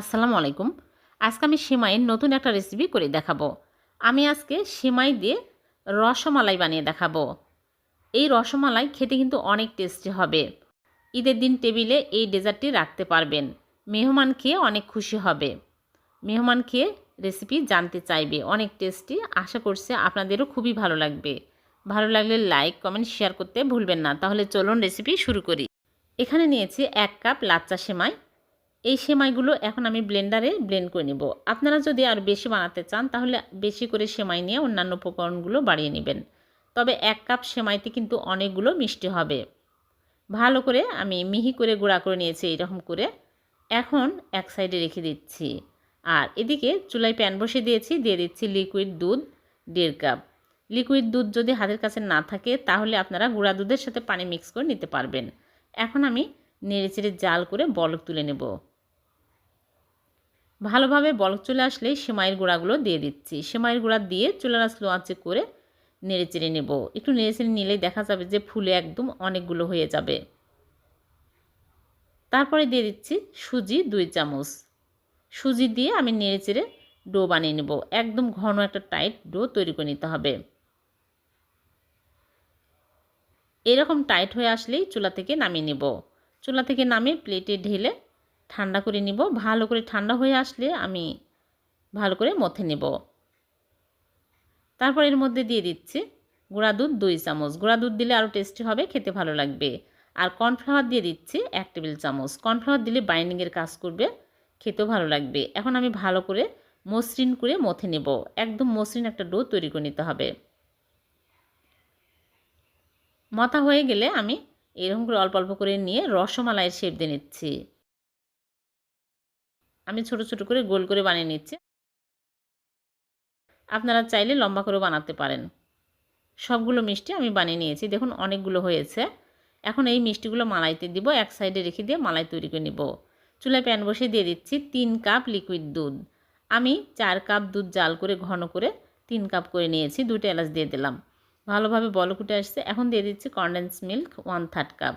আসসালামু আলাইকুম। আজকে আমি সিমাইয়ের নতুন একটা রেসিপি করে দেখাবো। আমি আজকে সিমাই দিয়ে রসমালাই বানিয়ে দেখাবো। এই রসমালাই খেতে কিন্তু অনেক টেস্টি হবে। ঈদের দিন টেবিলে এই ডেজার্টটি রাখতে পারবেন। মেহমান খেয়ে অনেক খুশি হবে। মেহমান খেয়ে রেসিপি জানতে চাইবে, অনেক টেস্টি আশা করছি আপনাদেরও খুবই ভালো লাগবে। ভালো লাগলে লাইক কমেন্ট শেয়ার করতে ভুলবেন না। তাহলে চলুন রেসিপি শুরু করি। এখানে নিয়েছি এক কাপ লাচ্চা সেমাই। এই সেমাইগুলো এখন আমি ব্লেন্ডারে ব্লেন্ড করে নেব। আপনারা যদি আর বেশি বানাতে চান, তাহলে বেশি করে সেমাই নিয়ে অন্যান্য উপকরণগুলো বাড়িয়ে নেবেন। তবে এক কাপ সেমাইতে কিন্তু অনেকগুলো মিষ্টি হবে। ভালো করে আমি মিহি করে গুঁড়া করে নিয়েছি এইরকম করে। এখন এক সাইডে রেখে দিচ্ছি। আর এদিকে চুলায় প্যান বসে দিয়েছি, দিয়ে দিচ্ছি লিকুইড দুধ দেড় কাপ। লিকুইড দুধ যদি হাতের কাছে না থাকে, তাহলে আপনারা গুঁড়া দুধের সাথে পানি মিক্স করে নিতে পারবেন। এখন আমি নেড়েচেড়ে জাল করে বলক তুলে নেব। ভালোভাবে বলক চলে আসলে সেমাইয়ের গুঁড়াগুলো দিয়ে দিচ্ছি। সেমাইয়ের গুঁড়া দিয়ে চুলারা স্লো আঁচে করে নেড়ে চেড়ে নেব। একটু নেড়ে চেড়ে নিলেই দেখা যাবে যে ফুলে একদম অনেকগুলো হয়ে যাবে। তারপরে দিয়ে দিচ্ছি সুজি দুই চামচ। সুজি দিয়ে আমি নেড়ে চেড়ে ডো বানিয়ে নেব। একদম ঘন একটা টাইট ডো তৈরি করে নিতে হবে। এরকম টাইট হয়ে আসলেই চুলা থেকে নামিয়ে নেব। চুলা থেকে নামিয়ে প্লেটে ঢেলে ঠান্ডা করে নিব। ভালো করে ঠান্ডা হয়ে আসলে আমি ভালো করে মথে নেব। তারপর এর মধ্যে দিয়ে দিচ্ছি গুঁড়া দুধ দুই চামচ। গুঁড়া দুধ দিলে আরও টেস্টি হবে, খেতে ভালো লাগবে। আর কর্নফ্লাওয়ার দিয়ে দিচ্ছি এক টেবিল চামচ। কর্নফ্লাওয়ার দিলে বাইন্ডিংয়ের কাজ করবে, খেতেও ভালো লাগবে। এখন আমি ভালো করে মসৃণ করে মথে নেব। একদম মসৃণ একটা ডো তৈরি করে নিতে হবে। মথা হয়ে গেলে আমি এরকম করে অল্প অল্প করে নিয়ে রসমালাইয়ের শেপ দিয়ে নিচ্ছি। আমি ছোট ছোট করে গোল করে বানিয়ে নিচ্ছি। আপনারা চাইলে লম্বা করে বানাতে পারেন। সবগুলো মিষ্টি আমি বানিয়ে নিয়েছি। দেখুন, অনেকগুলো হয়েছে। এখন এই মিষ্টিগুলো মালাইতে দিব। এক সাইডে রেখে দিয়ে মালাই তৈরি করে নিব। চুলায় প্যান বসে দিয়ে দিচ্ছি তিন কাপ লিকুইড দুধ। আমি চার কাপ দুধ জাল করে, ঘন করে তিন কাপ করে নিয়েছি। দুটো এলাচ দিয়ে দিলাম। ভালোভাবে বলকুটে আসছে। এখন দিয়ে দিচ্ছি condensed milk one third cup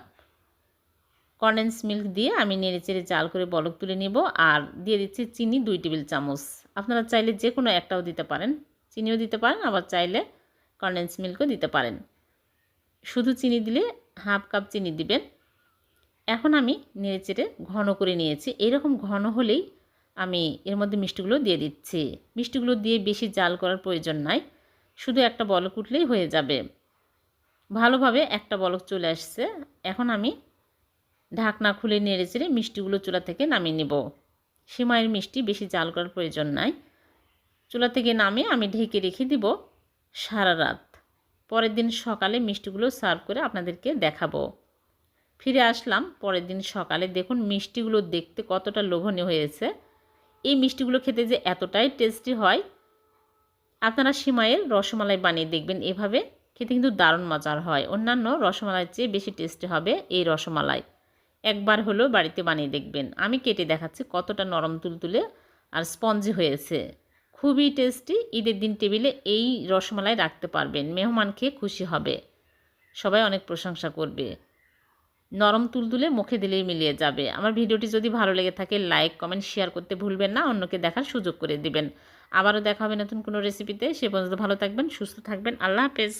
condensed milk দিয়ে আমি নেড়ে চেড়ে জাল করে বলক তুলে নিব আর দিয়ে দিচ্ছি চিনি দুই টেবিল চামচ। আপনারা চাইলে যে কোনো একটাও দিতে পারেন। চিনিও দিতে পারেন, আবার চাইলে কনডেন্স মিল্কও দিতে পারেন। শুধু চিনি দিলে হাফ কাপ চিনি দিবেন। এখন আমি নেড়ে চেড়ে ঘন করে নিয়েছি। এরকম ঘন হলেই আমি এর মধ্যে মিষ্টিগুলো দিয়ে দিচ্ছি। মিষ্টিগুলো দিয়ে বেশি জাল করার প্রয়োজন নাই। শুধু একটা বলক উঠলেই হয়ে যাবে। ভালোভাবে একটা বলক চলে আসছে। এখন আমি ঢাকনা খুলে নেড়ে চেড়ে মিষ্টিগুলো চুলা থেকে নামিয়ে নেব। সিমাইয়ের মিষ্টি বেশি জাল করার প্রয়োজন নাই। চুলা থেকে নামিয়ে আমি ঢেকে রেখে দিব সারা রাত। পরের দিন সকালে মিষ্টিগুলো সার্ভ করে আপনাদেরকে দেখাবো। ফিরে আসলাম পরের দিন সকালে। দেখুন, মিষ্টিগুলো দেখতে কতটা লোভনীয় হয়েছে। এই মিষ্টিগুলো খেতে যে এতটাই টেস্টি হয়। আপনারা সিমাইয়ের রসমালাই বানিয়ে দেখবেন এভাবে। খেতে কিন্তু দারুণ মজার হয়। অন্যান্য রসমালাইয়ের চেয়ে বেশি টেস্টি হবে এই রসমালাই। একবার হলেও বাড়িতে বানিয়ে দেখবেন। আমি কেটে দেখাচ্ছি কতটা নরম তুলতুলে আর স্পঞ্জি হয়েছে। খুবই টেস্টি। ঈদের দিন টেবিলে এই রসমালাই রাখতে পারবেন। মেহমান খেয়ে খুশি হবে। সবাই অনেক প্রশংসা করবে। নরম তুলতুলে মুখে দিলেই মিলিয়ে যাবে। আমার ভিডিওটি যদি ভালো লেগে থাকে, লাইক, কমেন্ট, শেয়ার করতে ভুলবেন না। অন্যকে দেখার সুযোগ করে দিবেন। আবারও দেখা হবে নতুন কোনো রেসিপিতে। সে পর্যন্ত ভালো থাকবেন, সুস্থ থাকবেন। আল্লাহ হাফেজ।